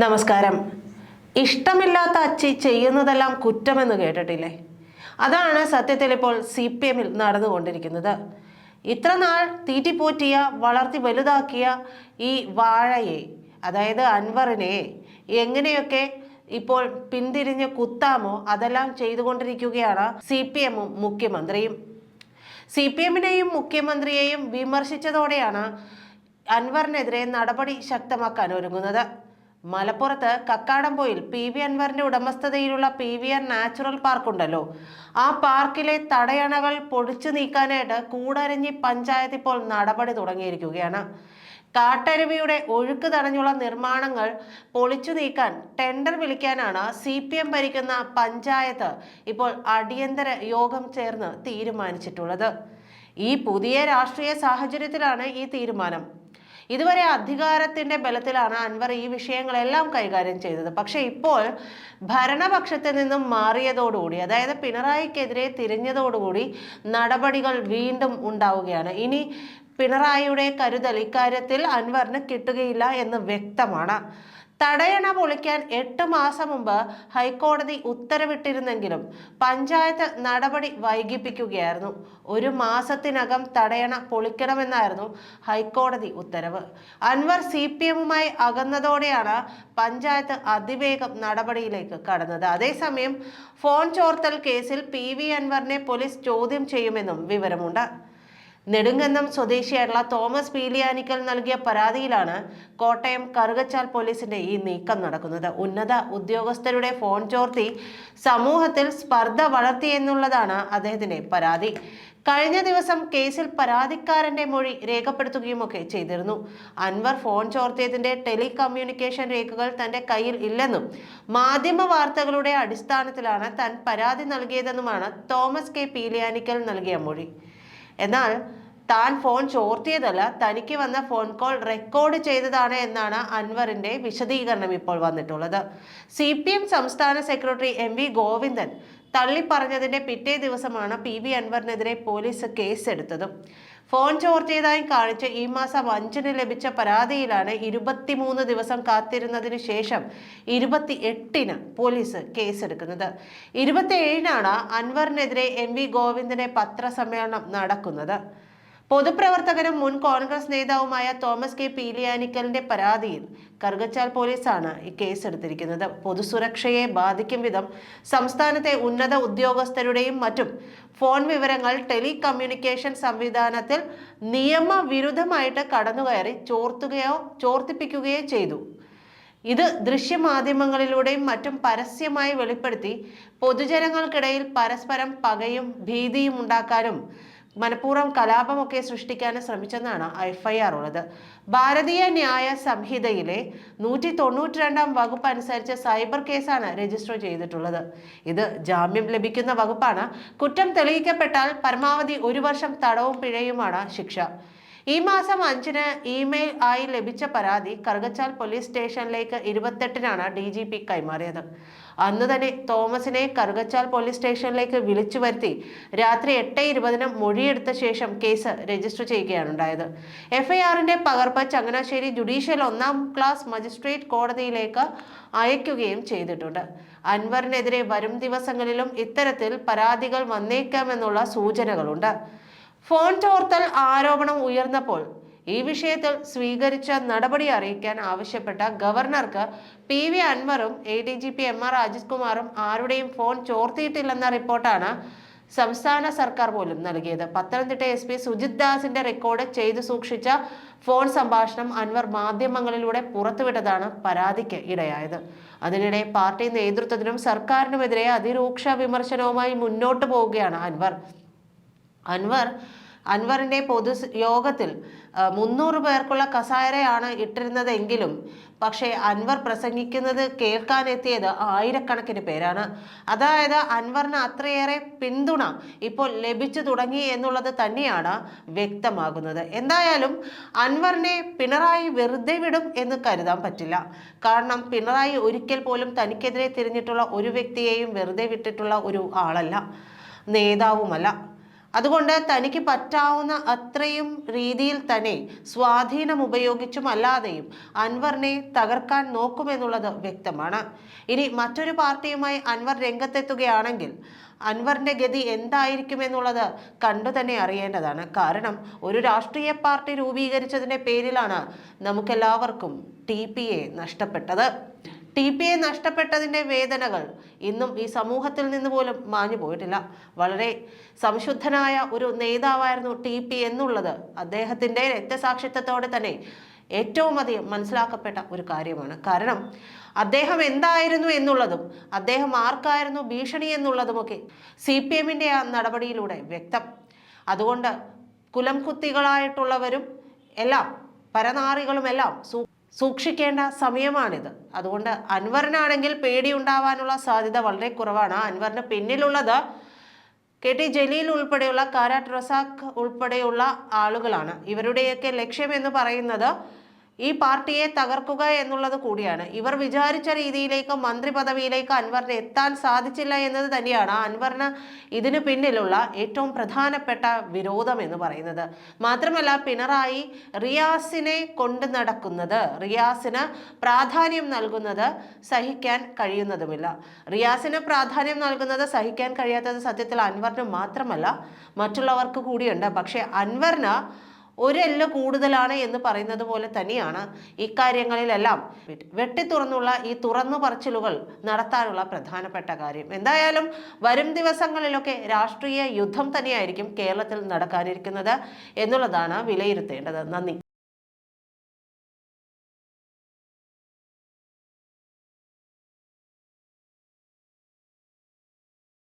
നമസ്കാരം. ഇഷ്ടമില്ലാത്ത അച്ചി ചെയ്യുന്നതെല്ലാം കുറ്റമെന്ന് കേട്ടിട്ടില്ലേ? അതാണ് സത്യത്തിൽ ഇപ്പോൾ സി പി എമ്മിൽ നടന്നുകൊണ്ടിരിക്കുന്നത്. ഇത്ര നാൾ തീറ്റിപ്പോറ്റിയ വളർത്തി വലുതാക്കിയ ഈ വാഴയെ അതായത് അൻവറിനെ എങ്ങനെയൊക്കെ ഇപ്പോൾ പിന്തിരിഞ്ഞ് കുത്താമോ അതെല്ലാം ചെയ്തുകൊണ്ടിരിക്കുകയാണ് സി പി എമ്മും മുഖ്യമന്ത്രിയും. സി പി എമ്മിനെയും മുഖ്യമന്ത്രിയെയും വിമർശിച്ചതോടെയാണ് അൻവറിനെതിരെ നടപടി ശക്തമാക്കാൻ ഒരുങ്ങുന്നത്. മലപ്പുറത്ത് കക്കാടംപോയിൽ പി വി അൻവറിന്റെ ഉടമസ്ഥതയിലുള്ള P V R natural park ഉണ്ടല്ലോ ആ പാർക്കിലെ തടയണകൾ പൊടിച്ചു നീക്കാനായിട്ട് കൂടരഞ്ഞി പഞ്ചായത്ത് ഇപ്പോൾ നടപടി തുടങ്ങിയിരിക്കുകയാണ്. കാട്ടരുവിയുടെ ഒഴുക്ക് തടഞ്ഞുള്ള നിർമ്മാണങ്ങൾ പൊളിച്ചു നീക്കാൻ ടെൻഡർ വിളിക്കാനാണ് സി പി എം ഭരിക്കുന്ന പഞ്ചായത്ത് ഇപ്പോൾ അടിയന്തര യോഗം ചേർന്ന് തീരുമാനിച്ചിട്ടുള്ളത്. ഈ പുതിയ രാഷ്ട്രീയ സാഹചര്യത്തിലാണ് ഈ തീരുമാനം. ഇതുവരെ അധികാരത്തിന്റെ ബലത്തിലാണ് അൻവർ ഈ വിഷയങ്ങളെല്ലാം കൈകാര്യം ചെയ്തത്. പക്ഷെ ഇപ്പോൾ ഭരണപക്ഷത്തിൽ നിന്നും മാറിയതോടുകൂടി അതായത് പിണറായിക്കെതിരെ തിരിഞ്ഞതോടുകൂടി നടപടികൾ വീണ്ടും ഉണ്ടാവുകയാണ്. ഇനി പിണറായിയുടെ കരുതൽ ഇക്കാര്യത്തിൽ അൻവറിന് കിട്ടുകയില്ല എന്ന് വ്യക്തമാണ്. തടയണ പൊളിക്കാൻ എട്ട് മാസം മുമ്പ് ഹൈക്കോടതി ഉത്തരവിട്ടിരുന്നെങ്കിലും പഞ്ചായത്ത് നടപടി വൈകിപ്പിക്കുകയായിരുന്നു. ഒരു മാസത്തിനകം തടയണ പൊളിക്കണമെന്നായിരുന്നു ഹൈക്കോടതി ഉത്തരവ്. അൻവർ സി പി എമ്മുമായി അകന്നതോടെയാണ് പഞ്ചായത്ത് അതിവേഗം നടപടിയിലേക്ക് കടന്നത്. അതേസമയം ഫോൺ ചോർത്തൽ കേസിൽ പി വി അൻവറിനെ പോലീസ് ചോദ്യം ചെയ്യുമെന്നും വിവരമുണ്ട്. നെടുങ്കന്നം സ്വദേശിയായിട്ടുള്ള തോമസ് പീലിയാനിക്കൽ നൽകിയ പരാതിയിലാണ് കോട്ടയം കറുകച്ചാൽ പോലീസിന്റെ ഈ നീക്കം നടക്കുന്നത്. ഉന്നത ഉദ്യോഗസ്ഥരുടെ ഫോൺ ചോർത്തി സമൂഹത്തിൽ സ്പർദ്ധ വളർത്തിയെന്നുള്ളതാണ് അദ്ദേഹത്തിന്റെ പരാതി. കഴിഞ്ഞ ദിവസം കേസിൽ പരാതിക്കാരന്റെ മൊഴി രേഖപ്പെടുത്തുകയുമൊക്കെ ചെയ്തിരുന്നു. അൻവർ ഫോൺ ചോർത്തിയതിന്റെ ടെലികമ്മ്യൂണിക്കേഷൻ രേഖകൾ തന്റെ കയ്യിൽ ഇല്ലെന്നും മാധ്യമ വാർത്തകളുടെ അടിസ്ഥാനത്തിലാണ് താൻ പരാതി നൽകിയതെന്നുമാണ് തോമസ് കെ പീലിയാനിക്കൽ നൽകിയ മൊഴി. എന്നാൽ താൻ ഫോൺ ചോർത്തിയതല്ല തനിക്ക് വന്ന ഫോൺ കോൾ റെക്കോർഡ് ചെയ്തതാണ് എന്നാണ് അൻവറിന്റെ വിശദീകരണം ഇപ്പോൾ വന്നിട്ടുള്ളത്. സി സംസ്ഥാന സെക്രട്ടറി എം ഗോവിന്ദൻ തള്ളിപ്പറഞ്ഞതിന്റെ പിറ്റേ ദിവസമാണ് പി വി അൻവറിനെതിരെ പോലീസ് കേസെടുത്തതും. ഫോൺ ചോർത്തിയതായി കാണിച്ച് ഈ മാസം അഞ്ചിന് ലഭിച്ച പരാതിയിലാണ് ഇരുപത്തിമൂന്ന് ദിവസം കാത്തിരുന്നതിന് ശേഷം ഇരുപത്തി എട്ടിന് പോലീസ് കേസെടുക്കുന്നത്. ഇരുപത്തി ഏഴിനാണ് അൻവറിനെതിരെ എം വി ഗോവിന്ദനെ പത്രസമ്മേളനം നടക്കുന്നത്. പൊതുപ്രവർത്തകനും മുൻ കോൺഗ്രസ് നേതാവുമായ തോമസ് കെ പീലിയാനിക്കലിന്റെ പരാതിയിൽ കറുകച്ചാൽ പോലീസാണ് ഈ കേസെടുത്തിരിക്കുന്നത്. പൊതുസുരക്ഷയെ ബാധിക്കും വിധം സംസ്ഥാനത്തെ ഉന്നത ഉദ്യോഗസ്ഥരുടെയും മറ്റും ഫോൺ വിവരങ്ങൾ ടെലികമ്മ്യൂണിക്കേഷൻ സംവിധാനത്തിൽ നിയമവിരുദ്ധമായിട്ട് കടന്നുകയറി ചോർത്തുകയോ ചോർത്തിപ്പിക്കുകയോ ചെയ്തു. ഇത് ദൃശ്യമാധ്യമങ്ങളിലൂടെയും മറ്റും പരസ്യമായി വെളിപ്പെടുത്തി പൊതുജനങ്ങൾക്കിടയിൽ പരസ്പരം പകയും ഭീതിയും ഉണ്ടാക്കാനും മനഃപൂർവം കലാപമൊക്കെ സൃഷ്ടിക്കാൻ ശ്രമിച്ചെന്നാണ് എഫ് ഐ ആർ ഉള്ളത്. ഭാരതീയ ന്യായ സംഹിതയിലെ നൂറ്റി തൊണ്ണൂറ്റി രണ്ടാം വകുപ്പ് അനുസരിച്ച് സൈബർ കേസാണ് രജിസ്റ്റർ ചെയ്തിട്ടുള്ളത്. ഇത് ജാമ്യം ലഭിക്കുന്ന വകുപ്പാണ്. കുറ്റം തെളിയിക്കപ്പെട്ടാൽ പരമാവധി ഒരു വർഷം തടവും പിഴയുമാണ് ശിക്ഷ. ഈ മാസം അഞ്ചിന് ഇമെയിൽ ആയി ലഭിച്ച പരാതി കറുകച്ചാൽ പോലീസ് സ്റ്റേഷനിലേക്ക് ഇരുപത്തെട്ടിനാണ് ഡി ജി പി കൈമാറിയത്. അന്ന് തന്നെ തോമസിനെ കറുകച്ചാൽ പോലീസ് സ്റ്റേഷനിലേക്ക് വിളിച്ചു വരുത്തി രാത്രി എട്ട് ഇരുപതിന് മൊഴിയെടുത്ത ശേഷം കേസ് രജിസ്റ്റർ ചെയ്യുകയാണ് ഉണ്ടായത്. എഫ്ഐആറിന്റെ പകർപ്പ് ചങ്ങനാശ്ശേരി ജുഡീഷ്യൽ ഒന്നാം ക്ലാസ് മജിസ്ട്രേറ്റ് കോടതിയിലേക്ക് അയക്കുകയും ചെയ്തിട്ടുണ്ട്. അൻവറിനെതിരെ വരും ദിവസങ്ങളിലും ഇത്തരത്തിൽ പരാതികൾ വന്നേക്കാമെന്നുള്ള സൂചനകളുണ്ട്. ഫോൺ ചോർത്തൽ ആരോപണം ഉയർന്നപ്പോൾ ഈ വിഷയത്തിൽ സ്വീകരിച്ച നടപടി അറിയിക്കാൻ ആവശ്യപ്പെട്ട ഗവർണർക്ക് P V അൻവറും A D G P M R Ajith കുമാറും ആരുടെയും ഫോൺ ചോർത്തിയിട്ടില്ലെന്ന റിപ്പോർട്ടാണ് സംസ്ഥാന സർക്കാർ പോലും നൽകിയത്. പത്തനംതിട്ട എസ് പി സുജിത് ദാസിന്റെ റെക്കോർഡ് ചെയ്തു സൂക്ഷിച്ച ഫോൺ സംഭാഷണം അൻവർ മാധ്യമങ്ങളിലൂടെ പുറത്തുവിട്ടതാണ് പരാതിക്ക് ഇടയായത്. അതിനിടെ പാർട്ടി നേതൃത്വത്തിനും സർക്കാരിനുമെതിരെ അതിരൂക്ഷ വിമർശനവുമായി മുന്നോട്ടു പോവുകയാണ് അൻവർ. അൻവർ. അൻവറിന്റെ പൊതു യോഗത്തിൽ മുന്നൂറ് പേർക്കുള്ള കസാരയാണ് ഇട്ടിരുന്നതെങ്കിലും പക്ഷേ അൻവർ പ്രസംഗിക്കുന്നത് കേൾക്കാനെത്തിയത് ആയിരക്കണക്കിന് പേരാണ്. അതായത് അൻവറിന് അത്രയേറെ പിന്തുണ ഇപ്പോൾ ലഭിച്ചു തുടങ്ങി എന്നുള്ളത് തന്നെയാണ് വ്യക്തമാകുന്നത്. എന്തായാലും അൻവറിനെ പിണറായി വെറുതെ വിടും എന്ന് കരുതാൻ പറ്റില്ല. കാരണം പിണറായി ഒരിക്കൽ പോലും തനിക്കെതിരെ തിരിഞ്ഞിട്ടുള്ള ഒരു വ്യക്തിയെയും വെറുതെ വിട്ടിട്ടുള്ള ഒരു ആളല്ല നേതാവുമല്ല. അതുകൊണ്ട് തനിക്ക് പറ്റാവുന്ന അത്രയും രീതിയിൽ തന്നെ സ്വാധീനം ഉപയോഗിച്ചും അല്ലാതെയും അൻവറിനെ തകർക്കാൻ നോക്കുമെന്നുള്ളത് വ്യക്തമാണ്. ഇനി മറ്റൊരു പാർട്ടിയുമായി അൻവർ രംഗത്തെത്തുകയാണെങ്കിൽ അൻവറിന്റെ ഗതി എന്തായിരിക്കുമെന്നുള്ളത് കണ്ടു തന്നെ അറിയേണ്ടതാണ്. കാരണം ഒരു രാഷ്ട്രീയ പാർട്ടി രൂപീകരിച്ചതിന്റെ പേരിലാണ് നമുക്കെല്ലാവർക്കും ടി നഷ്ടപ്പെട്ടത്. ടി പി എ നഷ്ടപ്പെട്ടതിന്റെ വേദനകൾ ഇന്നും ഈ സമൂഹത്തിൽ നിന്ന് പോലും മാഞ്ഞു പോയിട്ടില്ല. വളരെ സംശുദ്ധനായ ഒരു നേതാവായിരുന്നു ടി പി എന്നുള്ളത് അദ്ദേഹത്തിന്റെ രക്തസാക്ഷിത്വത്തോടെ തന്നെ ഏറ്റവും അധികം മനസ്സിലാക്കപ്പെട്ട ഒരു കാര്യമാണ്. കാരണം അദ്ദേഹം എന്തായിരുന്നു എന്നുള്ളതും അദ്ദേഹം ആർക്കായിരുന്നു ഭീഷണി എന്നുള്ളതുമൊക്കെ സി പി എമ്മിന്റെ ആ നടപടിയിലൂടെ വ്യക്തം. അതുകൊണ്ട് കുലംകുത്തികളായിട്ടുള്ളവരും എല്ലാം പരനാറികളുമെല്ലാം സൂ സൂക്ഷിക്കേണ്ട സമയമാണിത്. അതുകൊണ്ട് അൻവറിനാണെങ്കിൽ പേടിയുണ്ടാവാനുള്ള സാധ്യത വളരെ കുറവാണ്. അൻവറിന് പിന്നിലുള്ളത് കെ ടി ജലീൽ ഉൾപ്പെടെയുള്ള കാരാട്ട് റസാഖ് ഉൾപ്പെടെയുള്ള ആളുകളാണ്. ഇവരുടെയൊക്കെ ലക്ഷ്യം എന്ന് പറയുന്നത് ഈ പാർട്ടിയെ തകർക്കുക എന്നുള്ളത് കൂടിയാണ്. ഇവർ വിചാരിച്ച രീതിയിലേക്ക് മന്ത്രി പദവിയിലേക്ക് അൻവറിന് എത്താൻ സാധിച്ചില്ല എന്നത് തന്നെയാണ് അൻവറിന് ഇതിന് പിന്നിലുള്ള ഏറ്റവും പ്രധാനപ്പെട്ട വിരോധം എന്ന് പറയുന്നത്. മാത്രമല്ല പിണറായി റിയാസിനെ കൊണ്ട് നടക്കുന്നത് റിയാസിന് പ്രാധാന്യം നൽകുന്നത് സഹിക്കാൻ കഴിയുന്നതുമില്ല. റിയാസിന് പ്രാധാന്യം നൽകുന്നത് സഹിക്കാൻ കഴിയാത്തത് സത്യത്തിൽ അൻവറിന് മാത്രമല്ല മറ്റുള്ളവർക്ക് കൂടിയുണ്ട്. പക്ഷേ അൻവറിന് ഒരെല്ല് കൂടുതലാണ് എന്ന് പറയുന്നത് പോലെ തന്നെയാണ് ഇക്കാര്യങ്ങളിലെല്ലാം വെട്ടി തുറന്നുള്ള ഈ തുറന്നു പറച്ചിലുകൾ നടത്താനുള്ള പ്രധാനപ്പെട്ട കാര്യം. എന്തായാലും വരും ദിവസങ്ങളിലൊക്കെ രാഷ്ട്രീയ യുദ്ധം തന്നെയായിരിക്കും കേരളത്തിൽ നടക്കാനിരിക്കുന്നത് എന്നുള്ളതാണ് വിലയിരുത്തേണ്ടത്. നന്ദി.